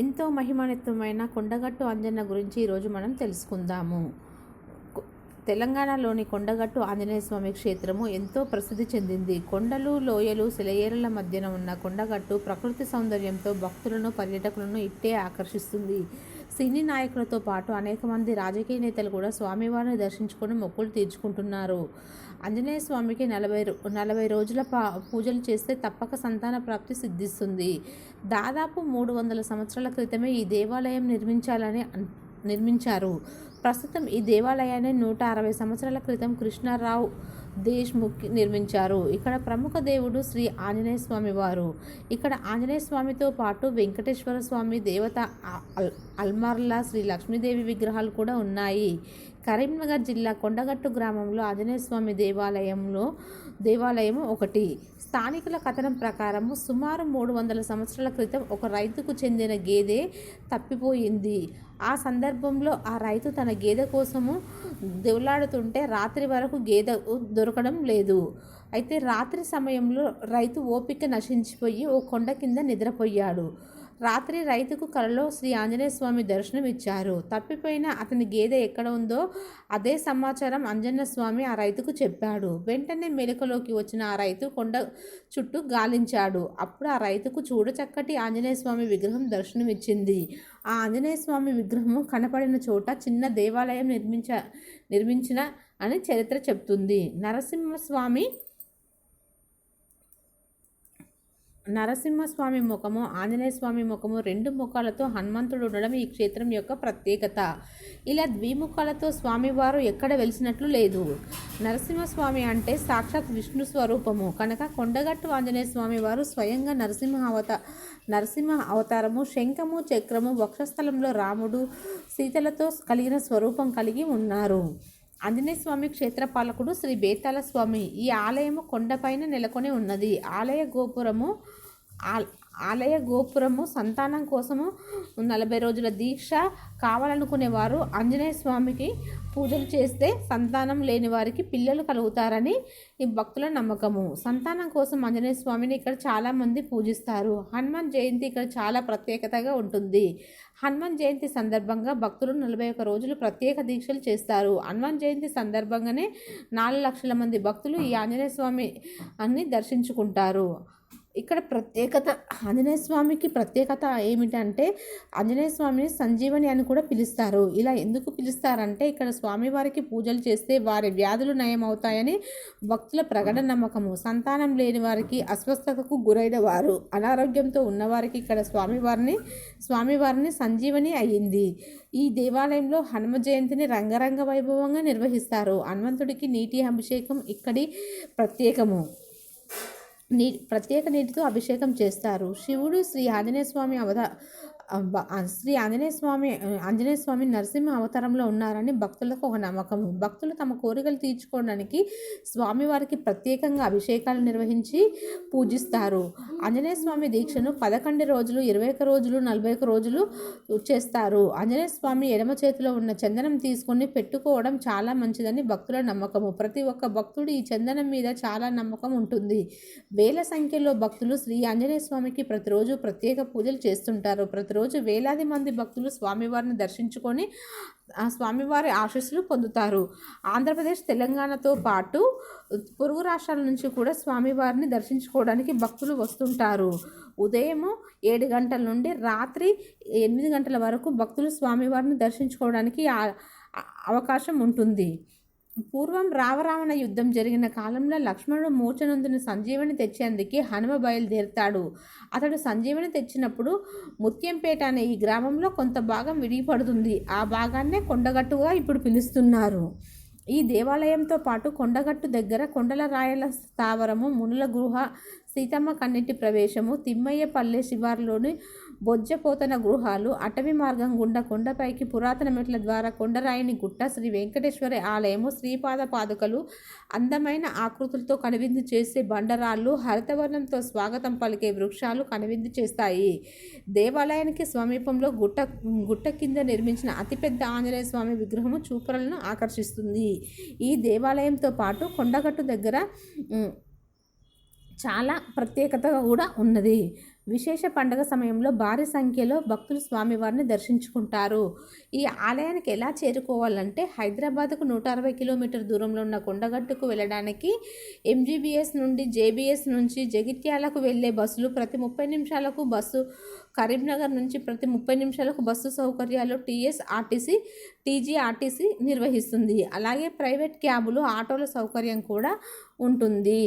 ఎంతో మహిమాన్వితమైన కొండగట్టు అంజన్న గురించి ఈరోజు మనం తెలుసుకుందాము. తెలంగాణలోని కొండగట్టు ఆంజనేయ స్వామి క్షేత్రము ఎంతో ప్రసిద్ధి చెందింది. కొండలు లోయలు సెలయేరుల మధ్యన ఉన్న కొండగట్టు ప్రకృతి సౌందర్యంతో భక్తులను పర్యాటకులను ఇట్టే ఆకర్షిస్తుంది. సినీ నాయకులతో పాటు అనేక మంది రాజకీయ నేతలు కూడా స్వామివారిని దర్శించుకొని మొక్కులు తీర్చుకుంటున్నారు. ఆంజనేయ స్వామికి నలభై రో- నలభై రోజుల పా పూజలు చేస్తే తప్పక సంతాన ప్రాప్తి సిద్ధిస్తుంది. దాదాపు మూడు వందల సంవత్సరాల క్రితమే ఈ దేవాలయం నిర్మించాలని నిర్మించారు. ప్రస్తుతం ఈ దేవాలయాన్ని నూట అరవై సంవత్సరాల క్రితం కృష్ణారావు దేశ్ముఖ్ నిర్మించారు. ఇక్కడ ప్రముఖ దేవుడు శ్రీ ఆంజనేయ స్వామి వారు. ఇక్కడ ఆంజనేయ స్వామితో పాటు వెంకటేశ్వర స్వామి దేవత అల్ అల్మార్లా శ్రీ లక్ష్మీదేవి విగ్రహాలు కూడా ఉన్నాయి. కరీంనగర్ జిల్లా కొండగట్టు గ్రామంలో ఆంజనేయస్వామి దేవాలయంలో దేవాలయం ఒకటి. స్థానికుల కథనం ప్రకారము సుమారు మూడు వందల సంవత్సరాల క్రితం ఒక రైతుకు చెందిన గేదె తప్పిపోయింది. ఆ సందర్భంలో ఆ రైతు తన గేదె కోసము దెవలాడుతుంటే రాత్రి వరకు గేదె దొరకడం లేదు. అయితే రాత్రి సమయంలో రైతు ఓపిక నశించిపోయి ఓ కొండ కింద నిద్రపోయాడు. రాత్రి రైతుకు కలలో శ్రీ ఆంజనేయ స్వామి దర్శనం ఇచ్చారు తప్పిపోయిన అతని గేదె ఎక్కడ ఉందో అదే సమాచారం అంజన్న స్వామి ఆ రైతుకు చెప్పాడు. వెంటనే మెలకలోకి వచ్చిన ఆ రైతు కొండ చుట్టూ గాలించాడు. అప్పుడు ఆ రైతుకు చూడచక్కటి ఆంజనేయ స్వామి విగ్రహం దర్శనమిచ్చింది. ఆ ఆంజనేయ స్వామి విగ్రహం కనపడిన చోట చిన్న దేవాలయం నిర్మించ నిర్మించిన అని చరిత్ర చెప్తుంది. నరసింహస్వామి నరసింహస్వామి ముఖము ఆంజనేయ స్వామి ముఖము రెండు ముఖాలతో హనుమంతుడు ఉండడం ఈ క్షేత్రం యొక్క ప్రత్యేకత. ఇలా ద్విముఖాలతో స్వామివారు ఎక్కడ వెలిసినట్లు లేదు. నరసింహస్వామి అంటే సాక్షాత్ విష్ణు స్వరూపము. కనుక కొండగట్టు ఆంజనేయ స్వామి వారు స్వయంగా నరసింహ అవత నరసింహ అవతారము శంఖము చక్రము వక్షస్థలంలో రాముడు సీతలతో కలిగిన స్వరూపం కలిగి ఉన్నారు. ఆంజనేయ స్వామి క్షేత్రపాలకుడు శ్రీ బేతాల స్వామి. ఈ ఆలయము కొండపైన నెలకొని ఉన్నది. ఆలయ గోపురము ఆల్- ఆలయ గోపురము సంతానం కోసము నలభై రోజుల దీక్ష కావాలనుకునేవారు. ఆంజనేయ స్వామికి పూజలు చేస్తే సంతానం లేని వారికి పిల్లలు కలుగుతారని ఈ భక్తుల నమ్మకము. సంతానం కోసం ఆంజనేయ స్వామిని ఇక్కడ చాలామంది పూజిస్తారు. హనుమాన్ జయంతి ఇక్కడ చాలా ప్రత్యేకతగా ఉంటుంది. హనుమాన్ జయంతి సందర్భంగా భక్తులు నలభై ఒక్క రోజులు ప్రత్యేక దీక్షలు చేస్తారు. హనుమాన్ జయంతి సందర్భంగానే నాలుగు లక్షల మంది భక్తులు ఈ ఆంజనేయ స్వామి అన్ని దర్శించుకుంటారు. ఇక్కడ ప్రత్యేకత ఆంజనేయ స్వామికి ప్రత్యేకత ఏమిటంటే ఆంజనేయ స్వామిని సంజీవని అని కూడా పిలుస్తారు. ఇలా ఎందుకు పిలుస్తారంటే ఇక్కడ స్వామివారికి పూజలు చేస్తే వారి వ్యాధులు నయం అవుతాయని భక్తుల ప్రగడ నమ్మకము. సంతానం లేని వారికి అస్వస్థతకు గురైన వారు అనారోగ్యంతో ఉన్నవారికి ఇక్కడ స్వామివారిని స్వామివారిని సంజీవని అయ్యింది ఈ దేవాలయంలో హనుమ జయంతిని రంగరంగ వైభవంగా నిర్వహిస్తారు. హనుమంతుడికి నీటి అభిషేకం ఇక్కడి ప్రత్యేకము. నీ ప్రత్యేక నీటితో అభిషేకం చేస్తారు. శివుడు శ్రీ ఆంజనేయ స్వామి అవత శ్రీ ఆంజనేయ స్వామి ఆంజనేయ స్వామి నరసింహ అవతారంలో ఉన్నారని భక్తులకు ఒక నమ్మకం. భక్తులు తమ కోరికలు తీర్చుకోవడానికి స్వామివారికి ప్రత్యేకంగా అభిషేకాలు నిర్వహించి పూజిస్తారు. ఆంజనేయ స్వామి దీక్షను పదకొండు రోజులు ఇరవై ఒక్క రోజులు నలభై ఒక్క రోజులు చేస్తారు. ఆంజనేయ స్వామి ఎడమ చేతిలో ఉన్న చందనం తీసుకొని పెట్టుకోవడం చాలా మంచిదని భక్తుల నమ్మకము. ప్రతి ఒక్క భక్తుడు ఈ చందనం మీద చాలా నమ్మకం ఉంటుంది. వేల సంఖ్యలో భక్తులు శ్రీ ఆంజనేయ స్వామికి ప్రతిరోజు ప్రత్యేక పూజలు చేస్తుంటారు. ప్రతిరోజు వేలాది మంది భక్తులు స్వామివారిని దర్శించుకొని స్వామివారి ఆశీస్సులు పొందుతారు. ఆంధ్రప్రదేశ్ తెలంగాణతో పాటు పొరుగు రాష్ట్రాల నుంచి కూడా స్వామివారిని దర్శించుకోవడానికి భక్తులు వస్తుంటారు. ఉదయము ఏడు గంటల నుండి రాత్రి ఎనిమిది గంటల వరకు భక్తులు స్వామివారిని దర్శించుకోవడానికి అవకాశం ఉంటుంది. పూర్వం రావరావణ యుద్ధం జరిగిన కాలంలో లక్ష్మణుడు మూర్ఛనందుని సంజీవని తెచ్చేందుకే హనుమ బయలుదేరుతాడు. అతడు సంజీవని తెచ్చినప్పుడు ముత్యంపేట అనే ఈ గ్రామంలో కొంత భాగం విడిపడుతుంది. ఆ భాగాన్నే కొండగట్టుగా ఇప్పుడు పిలుస్తున్నారు. ఈ దేవాలయంతో పాటు కొండగట్టు దగ్గర కొండల రాయల స్థావరము మునుల గృహ సీతమ్మ కన్నిటి ప్రవేశము తిమ్మయ్యపల్లె శివారులోని బొజ్జపోతన గృహాలు అటవీ మార్గం గుండా కొండపైకి పురాతన మెట్ల ద్వారా కొండరాయిని గుట్ట శ్రీ వెంకటేశ్వర ఆలయము శ్రీపాద పాదుకలు అందమైన ఆకృతులతో కనువిందు చేసే బండరాళ్ళు హరితవర్ణంతో స్వాగతం పలికే వృక్షాలు కనువిందు చేస్తాయి. దేవాలయానికి సమీపంలో గుట్ట గుట్ట కింద నిర్మించిన అతిపెద్ద ఆంజనేయ స్వామి విగ్రహము చూపరలను ఆకర్షిస్తుంది. ఈ దేవాలయంతో పాటు కొండగట్టు దగ్గర చాలా ప్రత్యేకత కూడా ఉన్నది. విశేష పండగ సమయంలో భారీ సంఖ్యలో భక్తులు స్వామివారిని దర్శించుకుంటారు. ఈ ఆలయానికి ఎలా చేరుకోవాలంటే హైదరాబాద్కు నూట అరవై కిలోమీటర్ దూరంలో ఉన్న కొండగట్టుకు వెళ్ళడానికి ఎంజీబీఎస్ నుండి జేబీఎస్ నుంచి జగిత్యాలకు వెళ్ళే బస్సులు ప్రతి ముప్పై నిమిషాలకు బస్సు కరీంనగర్ నుంచి ప్రతి ముప్పై నిమిషాలకు బస్సు సౌకర్యాలు టీఎస్ఆర్టీసీ టీజీఆర్టీసీ నిర్వహిస్తుంది. అలాగే ప్రైవేట్ క్యాబులు ఆటోల సౌకర్యం కూడా ఉంటుంది.